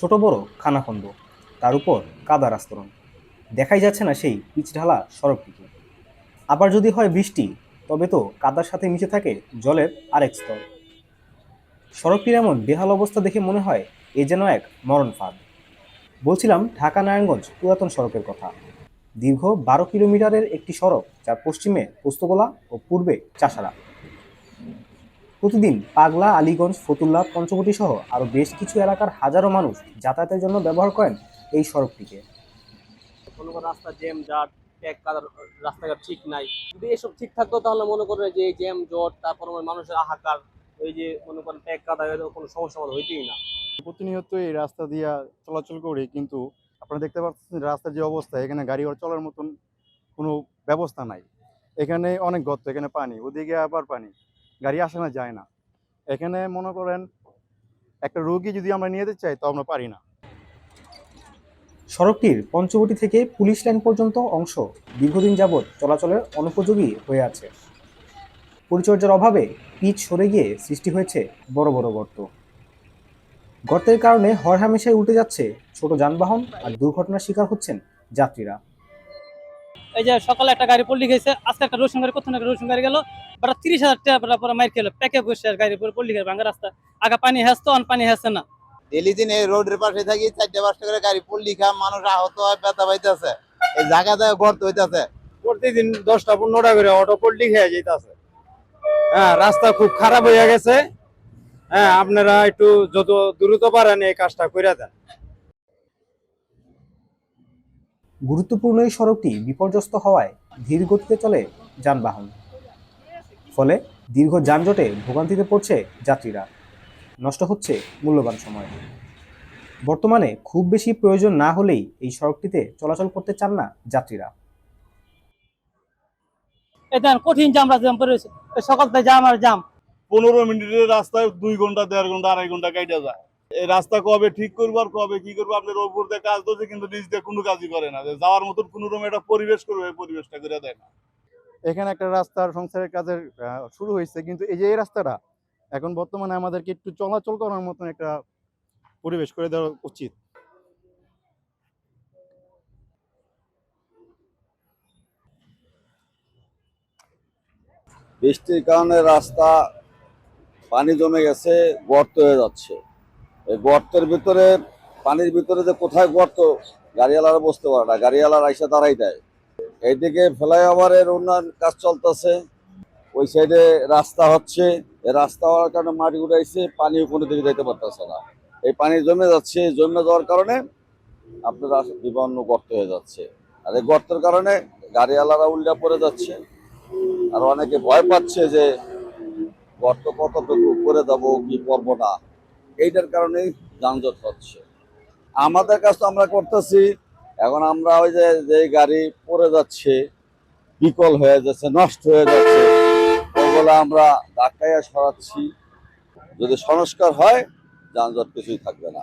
ছোট বড় খানাখন্দ, তার উপর কাদার আস্তরণ দেখাই যাচ্ছে না সেই পিচ ঢালা সড়কটিকে। আবার যদি হয় বৃষ্টি, তবে তো কাদার সাথে মিশে থাকে জলের আরেক স্তর। সড়কটির এমন বেহাল অবস্থা দেখে মনে হয় এ যেন এক মরণ ফাঁদ। বলছিলাম ঢাকা নারায়ণগঞ্জ পুরাতন সড়কের কথা। দীর্ঘ বারো কিলোমিটারের একটি সড়ক, যার পশ্চিমে পোস্তগোলা ও পূর্বে চাষারা। প্রতিদিন পাগলা আলীগঞ্জ ফতুল্লা পঞ্চবটি সহ আরও বেশ কিছু এলাকার হাজারো মানুষ যাতায়াতের জন্য ব্যবহার করেন এই সড়কটিকে। কোনো রাস্তা জ্যাম জাট ট্যাগ কাদার রাস্তাঘাট ঠিক নাই। যদি এসব ঠিক থাকতো তাহলে মনে করে যে এই জ্যাম জট তারপর মানুষের হাহাকার ওই যে মনে করেন ট্যাগ কাদা এর কোনো সমস্যা হইতেই না। প্রতিনিয়ত এই রাস্তা দিয়া চলাচল করি কিন্তু আপনারা দেখতে পাচ্ছেন রাস্তার যে অবস্থা এখানে গাড়ি ঘোড়া চলার মতন কোনো ব্যবস্থা নাই। এখানে অনেক গর্ত এখানে পানি ওদিকে আবার পানি। গাড়ি আসে না, যায় না। এখানে মনে করেন একটা রোগী যদি আমরা নিয়ে যেতে চাই তো আমরা পারি না। সড়কটির পঞ্চবটি থেকে পুলিশ লাইন পর্যন্ত অংশ দীর্ঘদিন যাবৎ চলাচলের অনুপযোগী হয়ে আছে। পরিচর্যার অভাবে পিচ সরে গিয়ে সৃষ্টি হয়েছে বড় বড় গর্ত। গর্তের কারণে হরহামেশাই উল্টে যাচ্ছে ছোট যানবাহন আর দুর্ঘটনার শিকার হচ্ছেন যাত্রীরা। এই যে সকালে একটা গাড়ি পল্লি গেছে আজকে একটা রসুন গাড়ি কোথাও একটা রসুন গাড়ি গেল বাট তিরিশ হাজার টাকা পরে পরে মাইর খেলো প্যাকে বসে আর গাড়ি পরে পল্লি গেল ভাঙা রাস্তা। আগা পানি হেসতো অন পানি হেসছে না। ডেলি দিন এই রোডের পাশে থাকি চারটে পাঁচটা করে গাড়ি পড়লি খা মানুষ আহত হয় ব্যথা পাইতেছে। এই জায়গাতে গর্ত হইতাছে। প্রতিদিন দশটা পনেরোটা করে অটো পোল্ট্রি খেয়ে যেতেছে হ্যাঁ রাস্তা খুব খারাপ হয়ে গেছে। হ্যাঁ আপনারা একটু যত দ্রুত পারেন এই কাজটা করে দেন। গুরুত্বপূর্ণ এই সড়কটি বিপর্যস্ত হওয়ায় ধীর গতিতে চলে যানবাহন। ফলে দীর্ঘ যানজটে ভোগান্তিতে পড়ছে যাত্রীরা। নষ্ট হচ্ছে মূল্যবান সময়। বর্তমানে খুব বেশি প্রয়োজন না হলেই এই সড়কটিতে চলাচল করতে চান না যাত্রীরা। দেন কঠিন জাম জাম সকাল থেকে জাম আর জাম। পনেরো মিনিটের রাস্তায় দুই ঘণ্টা দেড় ঘণ্টা আড়াই ঘণ্টা কাইটা যায়। এই রাস্তা কবে ঠিক করব আর কবে কি করব? আপনার ওপর দিয়ে কাজ দিচ্ছে কিন্তু নিজ দিয়ে কোনো কাজই করে না। যে যাওয়ার মতন কোনো রকম একটা পরিবেশ করবে এই পরিবেশটা করে দেয় না। এখানে একটা রাস্তার সংসারের কাজের আহ, শুরু হয়েছে কিন্তু এই যে এই রাস্তাটা এখন বর্তমানে আমাদেরকে একটু চলাচল করার মতন একটা পরিবেশ করে দেওয়া উচিত। বৃষ্টির কারণে রাস্তা পানি জমে গেছে গর্ত হয়ে যাচ্ছে। এই গর্তের ভিতরে, পানির ভিতরে যে কোথায় গর্ত, গাড়িওয়ালারা বসতে পারে না। গাড়িওয়ালারা এসে তারাই দেয়। এইদিকে ফ্লাইওভারের উন্নয়ন কাজ চলতেছে। ওই সাইডে রাস্তা হচ্ছে। রাস্তা হওয়ার কারণে মাটি উঠাইছে, পানিও কোনো দিকে যেতে পারতেছে না। এই পানি জমে যাচ্ছে। জমে যাওয়ার কারণে আপনার বিভিন্ন গর্ত হয়ে যাচ্ছে। আর এই গর্তের কারণে গাড়িওয়ালারা উল্টা পড়ে যাচ্ছে। আর অনেকে ভয় পাচ্ছে যে গর্ত কতটুকু করে যাব, কি করব না। এইটার কারণেই যানজট হচ্ছে। আমাদের কাজ তো আমরা করতেছি, এখন আমরা ওই যে যে গাড়ি পড়ে যাচ্ছে, বিকল হয়ে যাচ্ছে, নষ্ট হয়ে যাচ্ছে, ওগুলো আমরা ধাক্কাইয়া সরাচ্ছি যদি সংস্কার হয়, যানজট কিছুই থাকবে না।